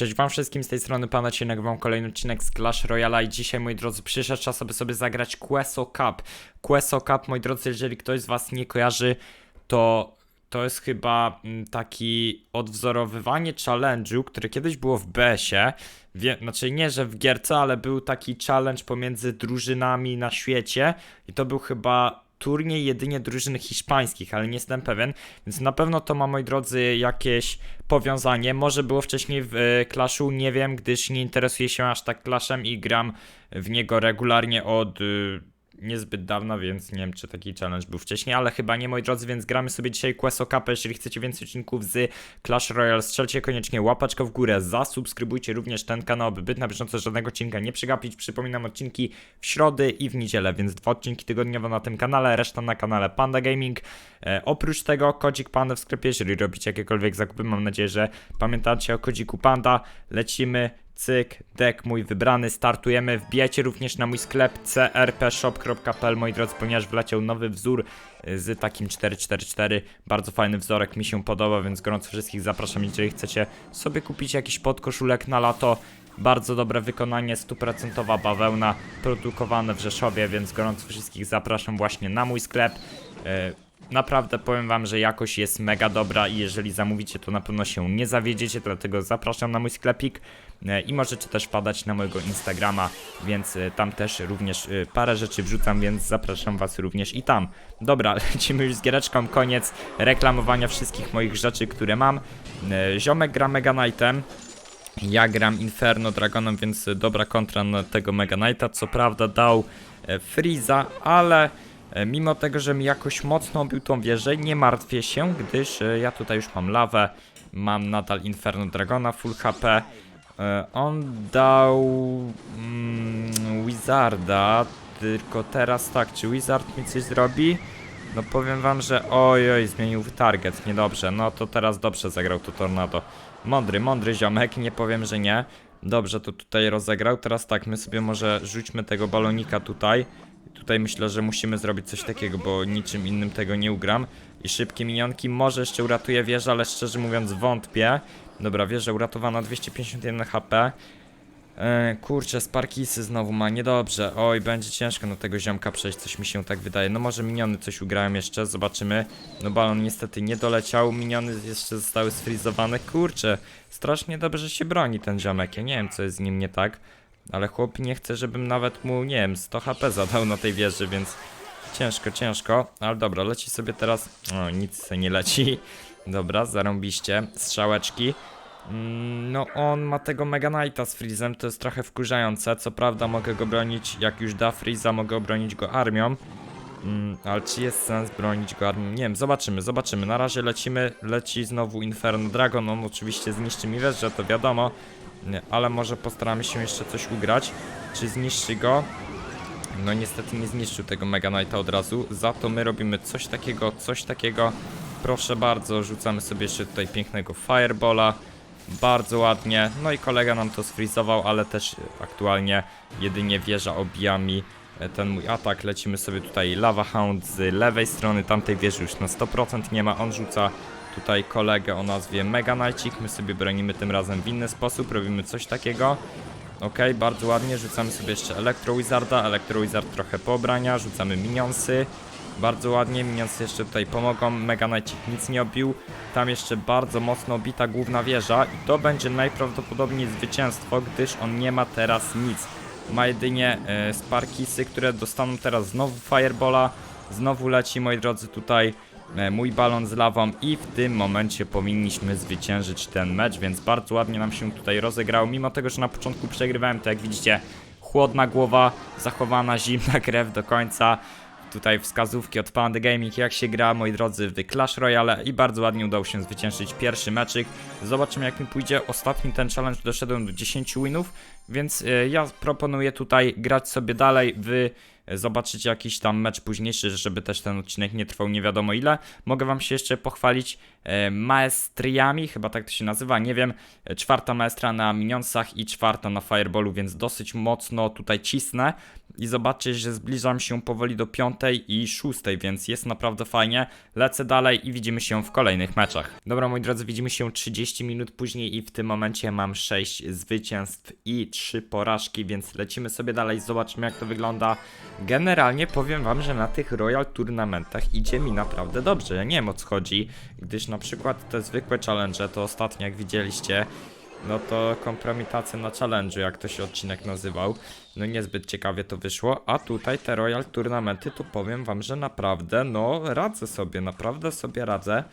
Cześć wam wszystkim, z tej strony Pan Odcinek, wam kolejny odcinek z Clash Royale i dzisiaj, moi drodzy, przyszedł czas, aby sobie zagrać Queso Cup. Queso Cup, moi drodzy, jeżeli ktoś z was nie kojarzy, to to jest chyba mm, taki odwzorowywanie challenge'u, który kiedyś było w BS-ie. Wie, znaczy nie, że w gierce, ale był taki challenge pomiędzy drużynami na świecie i to był chyba turniej jedynie drużyn hiszpańskich, ale nie jestem pewien, więc na pewno to ma, moi drodzy, jakieś powiązanie. Może było wcześniej w e, Clashu, nie wiem, gdyż nie interesuję się aż tak Clashem i gram w niego regularnie od y, niezbyt dawna, więc nie wiem, czy taki challenge był wcześniej, ale chyba nie, moi drodzy, więc gramy sobie dzisiaj Queso Cup. Jeżeli chcecie więcej odcinków z Clash Royale, strzelcie koniecznie łapaczkę w górę, zasubskrybujcie również ten kanał, aby być na bieżąco żadnego odcinka nie przegapić. Przypominam, odcinki w środę i w niedzielę, więc dwa odcinki tygodniowo na tym kanale, reszta na kanale Panda Gaming. E, oprócz tego, kodzik Panda w sklepie, jeżeli robicie jakiekolwiek zakupy, mam nadzieję, że pamiętacie o kodziku Panda. Lecimy cyk, deck mój wybrany, startujemy. Wbijajcie również na mój sklep crpshop.pl, moi drodzy, ponieważ wleciał nowy wzór y, z takim 444. Bardzo fajny wzorek, mi się podoba, więc gorąco wszystkich zapraszam, jeżeli chcecie sobie kupić jakiś podkoszulek na lato. Bardzo dobre wykonanie, stuprocentowa bawełna, produkowane w Rzeszowie, więc gorąco wszystkich zapraszam właśnie na mój sklep. Naprawdę powiem wam, że jakość jest mega dobra i jeżeli zamówicie, to na pewno się nie zawiedziecie, dlatego zapraszam na mój sklepik e, i możecie też wpadać na mojego Instagrama, więc e, tam też również e, parę rzeczy wrzucam, więc zapraszam was również i tam. Dobra, lecimy już z giereczką, koniec reklamowania wszystkich moich rzeczy, które mam. Ziomek gra Mega Knightem. Ja gram Inferno Dragonem, więc dobra kontra na tego Mega Knighta. Co prawda dał Freeza, ale mimo tego, że mi jakoś mocno obił tą wieżę, nie martwię się, gdyż e, ja tutaj już mam lawę, mam nadal Inferno Dragona full HP. E, On dał mm, Wizarda, tylko teraz tak, czy Wizard mi coś zrobi? No powiem wam, że oj, oj, zmienił target, niedobrze. No to teraz dobrze zagrał to Tornado. Mądry, mądry ziomek, nie powiem, że nie. Dobrze to tutaj rozegrał. Teraz tak, my sobie może rzućmy tego balonika tutaj. Tutaj myślę, że musimy zrobić coś takiego, bo niczym innym tego nie ugram. I szybkie minionki, może jeszcze uratuje wieżę, ale szczerze mówiąc wątpię. Dobra, wieża uratowana, 251 HP. E, kurczę, Sparkisy znowu ma, niedobrze. Oj, będzie ciężko na tego ziomka przejść, coś mi się tak wydaje. No może miniony coś ugrałem jeszcze, zobaczymy. No balon niestety nie doleciał, miniony jeszcze zostały sfrizowane. Kurczę, strasznie dobrze się broni ten ziomek. Ja nie wiem, co jest z nim nie tak. Ale chłop nie chce, żebym nawet mu, nie wiem, 100 HP zadał na tej wieży, więc ciężko, ciężko. Ale dobra, leci sobie teraz... O, nic se nie leci. Dobra, zarąbiście. Strzałeczki. Mm, No on ma tego Mega Knighta z Freezem, to jest trochę wkurzające. Co prawda mogę go bronić, jak już da Freeza, mogę obronić go armią. Mm, ale czy jest sens bronić go armią? Nie wiem, zobaczymy, zobaczymy. Na razie lecimy, leci znowu Inferno Dragon, on oczywiście zniszczy mi wieżę, to wiadomo. Ale może postaramy się jeszcze coś ugrać. Czy zniszczy go? No niestety nie zniszczył tego Mega Knighta od razu. Za to my robimy coś takiego, coś takiego. Proszę bardzo, rzucamy sobie jeszcze tutaj pięknego Firebola. Bardzo ładnie. No i kolega nam to sfrizował, ale też aktualnie jedynie wieża obija mi e, ten mój atak. Lecimy sobie tutaj Lava Hound z lewej strony, tamtej wieży już na 100% nie ma. On rzuca tutaj kolegę o nazwie Mega Knightcik. My sobie bronimy tym razem w inny sposób, robimy coś takiego. Ok, bardzo ładnie, rzucamy sobie jeszcze Electro Wizarda, Electro Wizard trochę poobrania, rzucamy minionsy. Bardzo ładnie, minionsy jeszcze tutaj pomogą, Mega Knight nic nie obił. Tam jeszcze bardzo mocno obita główna wieża i to będzie najprawdopodobniej zwycięstwo, gdyż on nie ma teraz nic. Ma jedynie e, Sparkisy, które dostaną teraz znowu Firebola. Znowu leci, moi drodzy, tutaj mój balon z lawą i w tym momencie powinniśmy zwyciężyć ten mecz, więc bardzo ładnie nam się tutaj rozegrał, mimo tego, że na początku przegrywałem, to jak widzicie, chłodna głowa, zachowana zimna krew do końca. Tutaj wskazówki od Pandy Gaming, jak się gra, moi drodzy, w Clash Royale i bardzo ładnie udało się zwyciężyć pierwszy meczyk. Zobaczymy jak mi pójdzie. Ostatni ten challenge doszedłem do 10 winów, więc e, ja proponuję tutaj grać sobie dalej w e, zobaczycie jakiś tam mecz późniejszy, żeby też ten odcinek nie trwał nie wiadomo ile. Mogę wam się jeszcze pochwalić e, maestriami, chyba tak to się nazywa, nie wiem. Czwarta maestra na Minionsach i czwarta na Fireballu, więc dosyć mocno tutaj cisnę. I zobaczcie, że zbliżam się powoli do piątej i szóstej, więc jest naprawdę fajnie. Lecę dalej i widzimy się w kolejnych meczach. Dobra, moi drodzy, widzimy się 30 minut później i w tym momencie mam 6 zwycięstw i 3 porażki, więc lecimy sobie dalej, zobaczymy jak to wygląda. Generalnie powiem wam, że na tych Royal Tournamentach idzie mi naprawdę dobrze. Ja nie wiem o co chodzi, gdyż na przykład te zwykłe challenge, to ostatnio jak widzieliście, no to kompromitacja na challenge'u, jak to się odcinek nazywał. No niezbyt ciekawie to wyszło, a tutaj te Royal Tournamenty, to powiem wam, że naprawdę, no radzę sobie, naprawdę sobie radzę.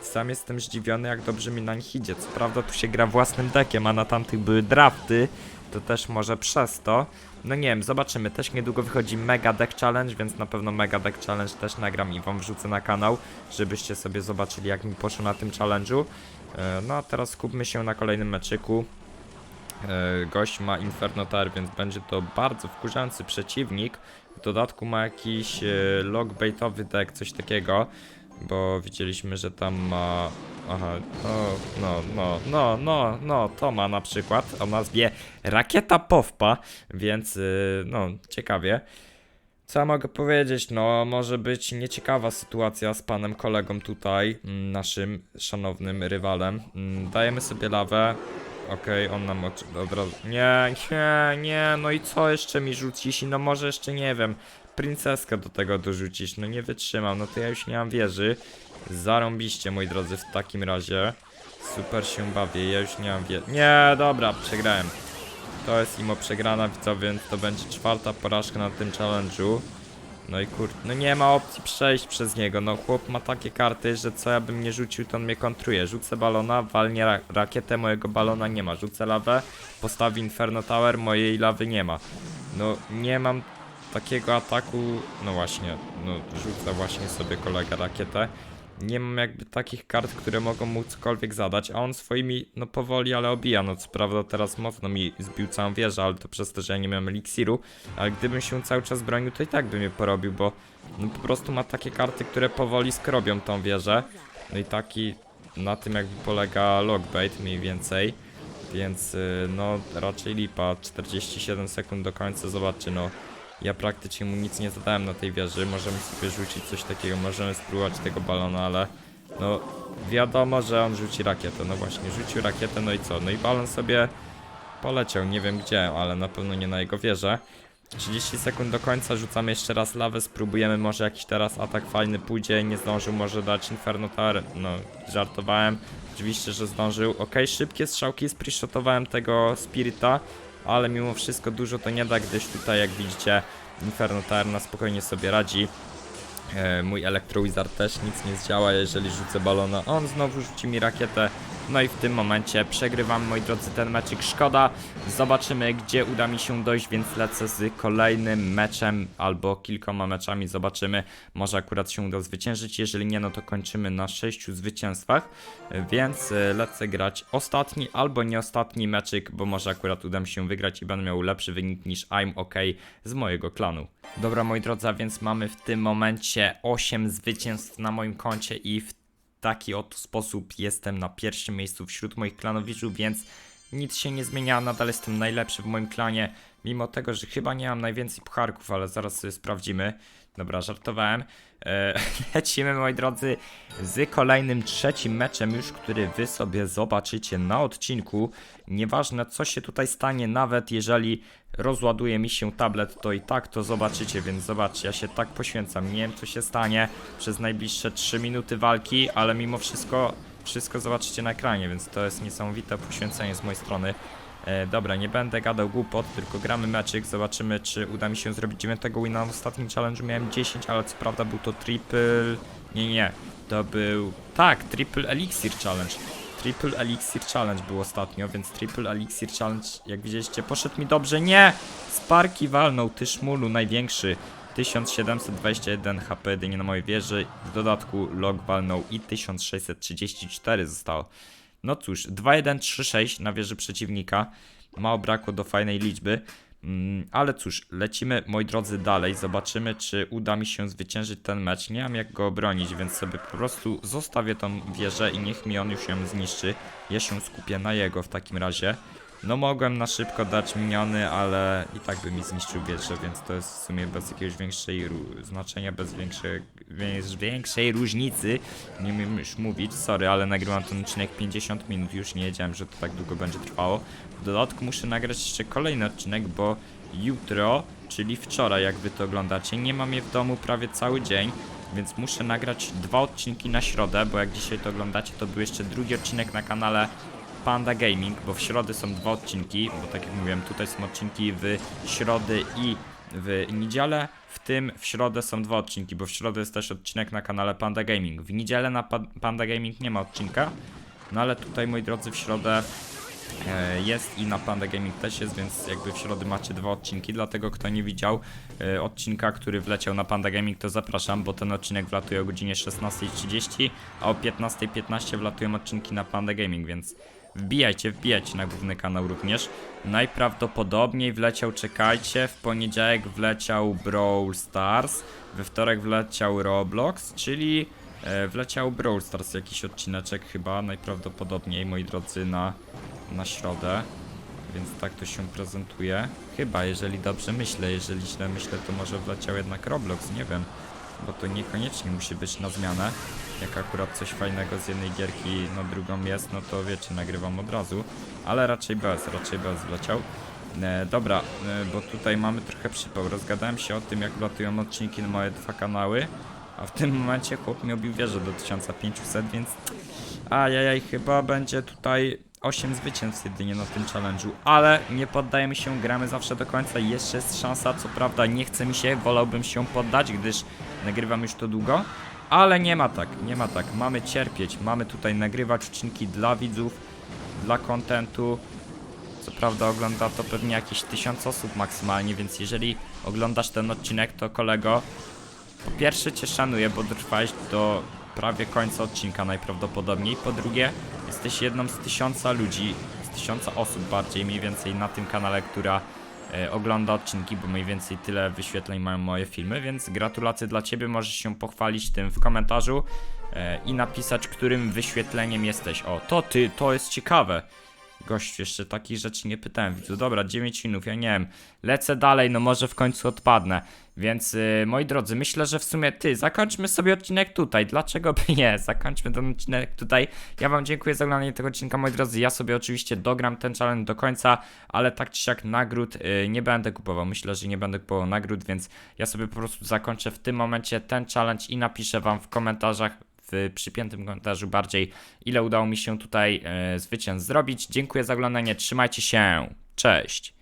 Sam jestem zdziwiony, jak dobrze mi na nich idzie. Co prawda tu się gra własnym dekiem, a na tamtych były drafty, to też może przez to. No nie wiem, zobaczymy. Też niedługo wychodzi Mega Deck Challenge, więc na pewno Mega Deck Challenge też nagram i wam wrzucę na kanał, żebyście sobie zobaczyli, jak mi poszło na tym challenge'u. E, No a teraz skupmy się na kolejnym meczyku. E, Gość ma Inferno Tower, więc będzie to bardzo wkurzający przeciwnik. W dodatku ma jakiś e, logbaitowy deck, coś takiego, bo widzieliśmy, że tam ma... Aha, no, no, no, no, no, to ma na przykład o nazwie Rakieta Powpa, więc y, no, ciekawie. Co ja mogę powiedzieć? No, może być nieciekawa sytuacja z panem kolegą tutaj, mm, naszym szanownym rywalem. Mm, Dajemy sobie lawę. Okej, on nam od, razu. Nie, nie, nie, no i co jeszcze mi rzucisz? I No może jeszcze nie wiem. Princeskę do tego dorzucisz. No nie wytrzymam, no to ja już nie mam wieży. Zarąbiście, moi drodzy, w takim razie. Super się bawię, ja już nie mam wieży. Nie, dobra, przegrałem. To jest imo przegrana widzowie, więc to będzie czwarta porażka na tym challenge'u. No i kur... No nie ma opcji przejść przez niego, no chłop ma takie karty, że co ja bym nie rzucił, to on mnie kontruje. Rzucę balona, walnie ra rakietę, mojego balona nie ma. Rzucę lawę, postawi Inferno Tower, mojej lawy nie ma. No nie mam takiego ataku, no właśnie, no rzucę właśnie sobie kolega rakietę. Nie mam jakby takich kart, które mogą mu cokolwiek zadać, a on swoimi, no powoli, ale obija. No co prawda teraz mocno mi zbił całą wieżę, ale to przez to, że ja nie miałem eliksiru. Ale gdybym się cały czas bronił, to i tak by mnie porobił, bo no po prostu ma takie karty, które powoli skrobią tą wieżę. No i taki, na tym jakby polega logbait mniej więcej. Więc y, no raczej lipa, 47 sekund do końca, zobaczcie no. Ja praktycznie mu nic nie zadałem na tej wieży, możemy sobie rzucić coś takiego, możemy spróbować tego balona, ale no wiadomo, że on rzuci rakietę, no właśnie, rzucił rakietę, no i co? No i balon sobie poleciał, nie wiem gdzie, ale na pewno nie na jego wieżę. 30 sekund do końca, rzucamy jeszcze raz lawę, spróbujemy, może jakiś teraz atak fajny pójdzie, nie zdążył może dać Inferno Tower, no żartowałem, oczywiście, że zdążył. Ok, szybkie strzałki, sprishotowałem tego Spirita, ale mimo wszystko dużo to nie da, gdyż tutaj jak widzicie Inferno Tower na spokojnie sobie radzi. E, mój Electro Wizard też nic nie zdziała, jeżeli rzucę balona. On znowu rzuci mi rakietę. No i w tym momencie przegrywam, moi drodzy, ten meczyk. Szkoda. Zobaczymy, gdzie uda mi się dojść, więc lecę z kolejnym meczem albo kilkoma meczami. Zobaczymy. Może akurat się uda zwyciężyć. Jeżeli nie, no to kończymy na sześciu zwycięstwach. Więc e, lecę grać ostatni albo nie ostatni meczyk, bo może akurat uda mi się wygrać i będę miał lepszy wynik niż I'm OK z mojego klanu. Dobra, moi drodzy, więc mamy w tym momencie 8 zwycięstw na moim koncie i w taki oto sposób jestem na pierwszym miejscu wśród moich klanowiczów, więc nic się nie zmienia, nadal jestem najlepszy w moim klanie, mimo tego, że chyba nie mam najwięcej pucharków, ale zaraz sobie sprawdzimy. Dobra, żartowałem. E, lecimy, moi drodzy, z kolejnym trzecim meczem już, który wy sobie zobaczycie na odcinku. Nieważne, co się tutaj stanie, nawet jeżeli rozładuje mi się tablet, to i tak to zobaczycie, więc zobaczcie, ja się tak poświęcam. Nie wiem, co się stanie przez najbliższe 3 minuty walki, ale mimo wszystko, wszystko zobaczycie na ekranie, więc to jest niesamowite poświęcenie z mojej strony. E, dobra, nie będę gadał głupot, tylko gramy meczyk, zobaczymy czy uda mi się zrobić 9 wina. W ostatnim challenge miałem 10, ale co prawda był to triple... Nie, nie, to był... Tak, triple elixir challenge. Triple Elixir Challenge był ostatnio, więc Triple Elixir Challenge, jak widzieliście, poszedł mi dobrze. Nie! Sparki walnął, ty szmulu największy. 1721 HP jedynie na mojej wieży. W dodatku log walnął i 1634 zostało. No cóż, 2136 na wieży przeciwnika. Mało brakło do fajnej liczby. Mm, Ale cóż, lecimy, moi drodzy, dalej. Zobaczymy, czy uda mi się zwyciężyć ten mecz. Nie mam jak go obronić, więc sobie po prostu zostawię tą wieżę i niech mi on już ją zniszczy. Ja się skupię na jego w takim razie. No mogłem na szybko dać miniony, ale i tak by mi zniszczył wieżę, więc to jest w sumie bez jakiegoś większej ru- znaczenia, bez większej, większej różnicy. Nie umiem już mówić, sorry, ale nagrywam ten odcinek 50 minut, już nie wiedziałem, że to tak długo będzie trwało. W dodatku muszę nagrać jeszcze kolejny odcinek, bo jutro, czyli wczoraj, jak wy to oglądacie, nie mam je w domu prawie cały dzień, więc muszę nagrać dwa odcinki na środę, bo jak dzisiaj to oglądacie, to był jeszcze drugi odcinek na kanale Panda Gaming, bo w środę są dwa odcinki, bo tak jak mówiłem, tutaj są odcinki w środę i w niedzielę, w tym w środę są dwa odcinki, bo w środę jest też odcinek na kanale Panda Gaming. W niedzielę na Pa- Panda Gaming nie ma odcinka, no ale tutaj moi drodzy w środę e, jest i na Panda Gaming też jest, więc jakby w środę macie dwa odcinki, dlatego kto nie widział e, odcinka, który wleciał na Panda Gaming, to zapraszam, bo ten odcinek wlatuje o godzinie 16.30, a o 15.15 wlatują odcinki na Panda Gaming, więc wbijajcie, wbijajcie na główny kanał również. Najprawdopodobniej wleciał, czekajcie, w poniedziałek wleciał Brawl Stars, we wtorek wleciał Roblox, czyli e, wleciał Brawl Stars jakiś odcineczek chyba, najprawdopodobniej moi drodzy na, na środę. Więc tak to się prezentuje. Chyba, jeżeli dobrze myślę, jeżeli źle myślę, to może wleciał jednak Roblox, nie wiem. Bo to niekoniecznie musi być na zmianę. Jak akurat coś fajnego z jednej gierki na drugą jest, no to wiecie, nagrywam od razu. Ale raczej bez, raczej bez wleciał. E, dobra, e, bo tutaj mamy trochę przypał. Rozgadałem się o tym, jak wlatują odcinki na moje dwa kanały. A w tym momencie chłop mi obił wieżę do 1500, więc Ajajaj, chyba będzie tutaj 8 zwycięstw jedynie na tym challenge'u, ale nie poddajemy się, gramy zawsze do końca, jeszcze jest szansa, co prawda nie chce mi się, wolałbym się poddać, gdyż nagrywam już to długo, ale nie ma tak, nie ma tak, mamy cierpieć, mamy tutaj nagrywać odcinki dla widzów, dla kontentu, co prawda ogląda to pewnie jakieś 1000 osób maksymalnie, więc jeżeli oglądasz ten odcinek, to kolego, po pierwsze cię szanuję, bo dotrwałeś do prawie końca odcinka najprawdopodobniej. Po drugie, jesteś jedną z tysiąca ludzi, z tysiąca osób bardziej mniej więcej na tym kanale, która ogląda odcinki, bo mniej więcej tyle wyświetleń mają moje filmy, więc gratulacje dla ciebie, możesz się pochwalić tym w komentarzu e, i napisać, którym wyświetleniem jesteś. O, to ty, to jest ciekawe. Gościu, jeszcze takich rzeczy nie pytałem widzu. Dobra, 9 minut, ja nie wiem. Lecę dalej, no może w końcu odpadnę. Więc y, moi drodzy, myślę, że w sumie ty, zakończmy sobie odcinek tutaj. Dlaczego by nie? Zakończmy ten odcinek tutaj. Ja wam dziękuję za oglądanie tego odcinka, moi drodzy. Ja sobie oczywiście dogram ten challenge do końca, ale tak czy siak nagród y, nie będę kupował. Myślę, że nie będę kupował nagród, więc ja sobie po prostu zakończę w tym momencie ten challenge i napiszę wam w komentarzach w przypiętym komentarzu bardziej, ile udało mi się tutaj e, zwycięstw zrobić. Dziękuję za oglądanie, trzymajcie się, cześć!